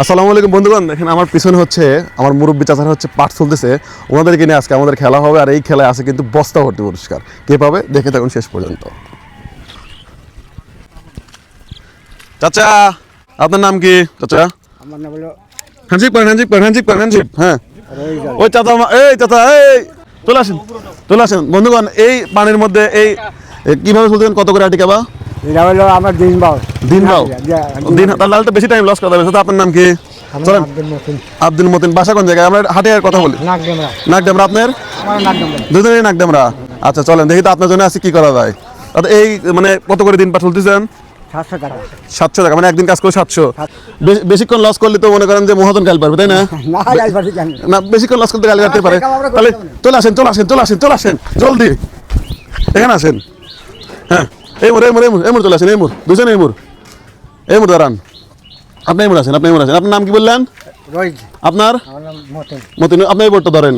আসসালামু আলাইকুম বন্ধুগণ দেখেন আমার পিছনে হচ্ছে আমার মুরব্বী চাচারা হচ্ছে পাঠ চলতেছে ওনাদেরকে নিয়ে আজকে আমাদের খেলা হবে আর এই খেলায় আছে কিন্তু বস্তা ভর্তি পুরস্কার। কে পাবে দেখে থাকুন শেষ পর্যন্ত। চাচা আপনার নাম কি? চাচা? আমার নাম হলো হ্যান্ডশিপ করেন হ্যান্ডশিপ করেন হ্যান্ডশিপ করেন হ্যান্ডশিপ হ্যাঁ। ওই চাচা এই চাচা এই। চলে আসেন চলে আসেন। বন্ধুগণ এই পানির মধ্যে এই কীভাবে চলতেছেন কত করে আটিকা বা এটা হলো আমার দিন বাউ দিন বাও দিন দিন তাহলে তো বেশি টাইম লস করা যাবে চাচা, আপনার নাম কি? চলেন। আব্দুল মতিন। বাসা কোন জায়গায়? আমরা হাটে কথা বলি। নাক ডেমরা। নাকডামরা আপনার? দুজনেই নাকডামরা আচ্ছা চলেন দেখি তো আপনার জন্য আছে কি করা যায়। এই মানে কত করে দিন পা চলতেছেন সাতশো টাকা। মানে একদিন কাজ করে সাতশো। বেশি- বেশিক্ষণ লস করলে তো মনে করেন যে মহাজন গাল পারবে তাই না? না বেশিক্ষণ লস করতে গালি কাটতে পারে। করতে তাহলে চলে আসেন চলে আসেন চলে আসেন চলে আসেন। জলদি। এখানে আসেন। হ্যাঁ। এই মুর এই মুর এই মুর এই মুর চলে আসেন এই মুর দুজন এই মুর দাঁড়ান। আপনি এই মুর আসেন আপনি এই মুর আসেন আপনার নাম কি বললেন? আপনার? মতিন। মতিন আপনি এই বোর্ডটা ধরেন।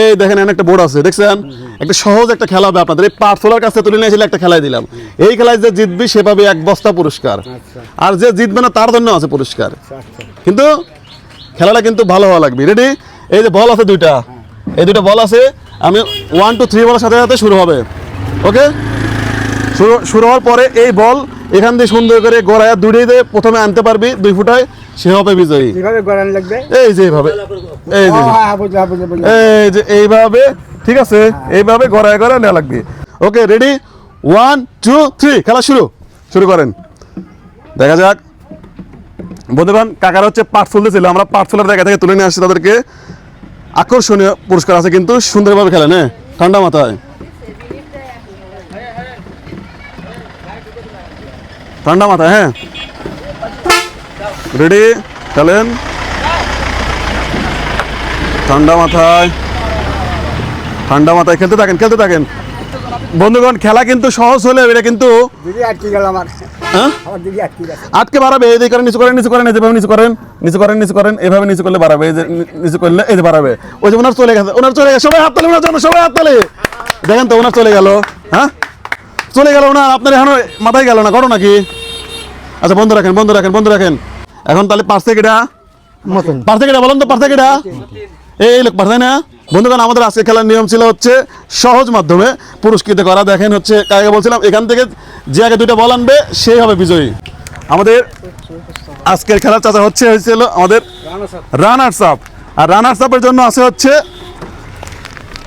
এই দেখেন এখানে একটা বোর্ড আছে দেখছেন? একটা সহজ একটা খেলা হবে আপনাদের। এই পার্সোলার কাছে তুলে নিয়েছিল একটা খেলায় দিলাম। এই খেলায় যে জিতবি সে পাবে এক বস্তা পুরস্কার। আচ্ছা। আর যে জিতবে না তার জন্য আছে পুরস্কার। আচ্ছা কিন্তু খেলাটা কিন্তু ভালো হওয়া লাগবে। রেডি এই যে বল আছে দুইটা। এই দুইটা বল আছে। আমি ওয়ান টু থ্রি বলার সাথে সাথে শুরু হবে। ওকে শুরু শুরু হওয়ার পরে এই বল এখান দিয়ে সুন্দর করে গড়ায় দুইটাই দিয়ে প্রথমে আনতে পারবি দুই ফুটায় সে হবে বিজয়ী। লাগবে। এই যে এইভাবে এই যে হ্যাঁ এই যে এইভাবে ঠিক আছে? এইভাবে গড়ায় গড়ায় নেওয়া লাগবে। Okay ready one two three খেলা শুরু। শুরু করেন। দেখা যাক। বন্ধুবান কাকার হচ্ছে পাট ফুলতেছিল আমরা পাট ফুলের জায়গা থেকে তুলে নিয়ে আসছি তাদেরকে। আকর্ষণীয় পুরস্কার আছে কিন্তু সুন্দরভাবে খেলেন হ্যাঁ? ঠান্ডা মাথায়। ঠান্ডা মাথায় হ্যাঁ? রেডি খেলেন? ঠান্ডা মাথায়। ঠান্ডা মাথায় খেলতে থাকেন খেলতে থাকেন। বন্ধুগণ খেলা কিন্তু সহজ হলে এটা কিন্তু আটকে হ্যাঁ? আটকে বাড়াবে এই করেন নিচু করেন নিচু করেন এই যেভাবে নিচু করেন নিচু করেন নিচু করেন এভাবে নিচু করলে বাড়াবে এই যে নিচু করলে এই যে বাড়াবে। ওই যে ওনার চলে গেছে ওনার চলে গেছে সবাই হাত তালে ওনার জন্য সবাই হাত তালে। দেখেন তো ওনার চলে গেল হ্যাঁ? চলে গেল না আপনার এখনও মাথায় গেল না করো নাকি আচ্ছা বন্ধ রাখেন বন্ধ রাখেন বন্ধ রাখেন। এখন তাহলে পাঁচ থেকে এটা মতন পার বলেন তো পার থেকে এটা এই লোক পারছে না। বন্ধুগণ আমাদের আজকে খেলার নিয়ম ছিল হচ্ছে সহজ মাধ্যমে পুরস্কৃত করা। দেখেন হচ্ছে কাকে বলছিলাম? এখান থেকে যে আগে দুইটা বল আনবে সেই হবে বিজয়ী। আমাদের আজকের খেলার চাচা হচ্ছে হয়েছিল আমাদের রানার্স আপ। আর রানার্স আপের জন্য আছে হচ্ছে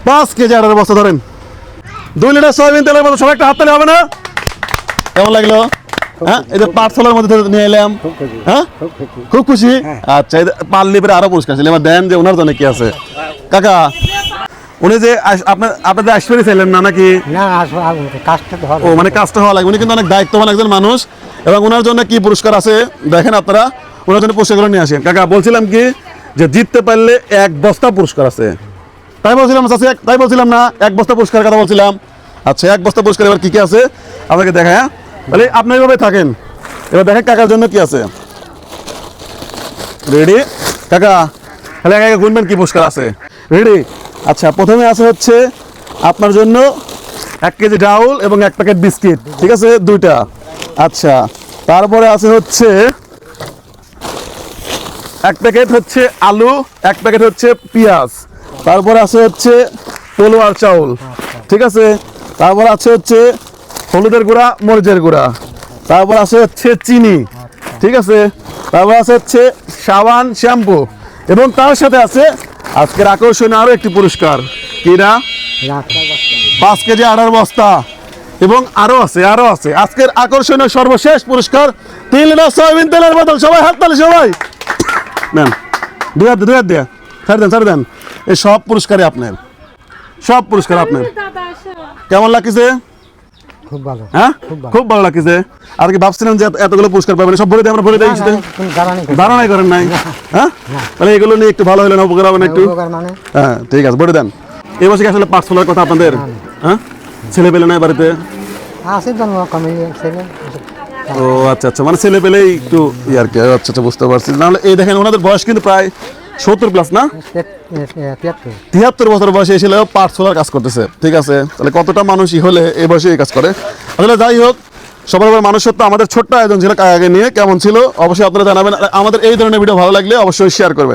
পাঁচ কেজি আটার বস্তা ধরেন। দুই লিটার সয়াবিন তেলের মতো সবাই একটা হাত তালে হবে না? কেমন লাগল? হ্যাঁ? এই যে পার্সেলের মধ্যে নিয়ে এলাম। হ্যাঁ? খুব খুশি। আচ্ছা এই পারলে পরে আরও পুরস্কার ছিল। এবার দেন যে ওনার জন্য কি আছে। কাকা উনি যে আপনার আপনাদের আইসপেরি ছিলেন না নাকি? ও মানে কাজটা হওয়া লাগবে। উনি কিন্তু অনেক দায়িত্ববান একজন মানুষ। এবং ওনার জন্য কি পুরস্কার আছে? দেখেন আপনারা। ওনার জন্য পুরস্কারগুলো নিয়ে আসেন। কাকা বলছিলাম কি? যে জিততে পারলে এক বস্তা পুরস্কার আছে। তাই বলছিলাম এক- তাই বলছিলাম না, এক বস্তা পুরস্কারের কথা বলছিলাম। আচ্ছা এক বস্তা পুরস্কার এবার কি কি আছে? আপনাকে দেখা হ্যাঁ? তাহলে আপনি এইভাবে থাকেন। এবার দেখেন কাকার জন্য কি আছে। রেডি কাকা, তাহলে একা গুনবেন কি পুরস্কার আছে। রেডি আচ্ছা প্রথমে আছে হচ্ছে আপনার জন্য এক কেজি ডাউল এবং এক প্যাকেট বিস্কিট, ঠিক আছে? দুইটা। আচ্ছা তারপরে আছে হচ্ছে এক প্যাকেট হচ্ছে আলু, এক প্যাকেট হচ্ছে পেঁয়াজ। তারপরে আছে হচ্ছে পোলোয়ার চাউল। ঠিক আছে? তারপর আছে হচ্ছে হলুদের গুঁড়া, মরিচের গুঁড়া। তারপর আছে হচ্ছে চিনি। ঠিক আছে? তারপর আছে হচ্ছে সাবান, শ্যাম্পু। এবং তার সাথে আছে আজকের আকর্ষণীয় আরও একটি পুরস্কার। কিনা পাঁচ কেজি আড়ার বস্তা। এবং আরও আছে আরও আছে। আজকের আকর্ষণীয় সর্বশেষ পুরস্কার তিন লিটার সয়াবিন তেলের বোতল সবাই হাত তালি সবাই। নেন। দুই হাত দুই হাত দিয়ে ছাড় দেন ছাড় দেন। এই সব আপনার। সব পুরস্কার আপনার। কেমন লাগছে খুব ভালো। হ্যাঁ? খুব ভালো। লাগছে আর কি যে এতগুলো পুরস্কার পাবেন সব ভরে আমরা ভরে দিই করেন নাই। হ্যাঁ? তাহলে এগুলো নিয়ে একটু ভালো হলে না উপকার হবে না একটু? মানে? হ্যাঁ ঠিক আছে বলে দেন। এই বছর আসলে ফোলার কথা আপনাদের? হ্যাঁ? ছেলে পেলে নাই বাড়িতে? ও আচ্ছা আচ্ছা মানে ছেলে পেলেই একটু ই আর কি। আচ্ছা আচ্ছা বুঝতে পারছি। নাহলে এই দেখেন ওনাদের বয়স কিন্তু প্রায় সত্তর প্লাস না? তিয়াত্তর বছর বয়সে এসে পাট সোলার কাজ করতেছে। ঠিক আছে? তাহলে কতটা মানুষই হলে এই বয়সে এই কাজ করে? আসলে যাই হোক, সবার উপর তো আমাদের ছোট্ট আয়োজন ছিল কাকাকে নিয়ে। কেমন ছিল? অবশ্যই আপনারা জানাবেন। আমাদের এই ধরনের ভিডিও ভালো লাগলে অবশ্যই শেয়ার করবেন।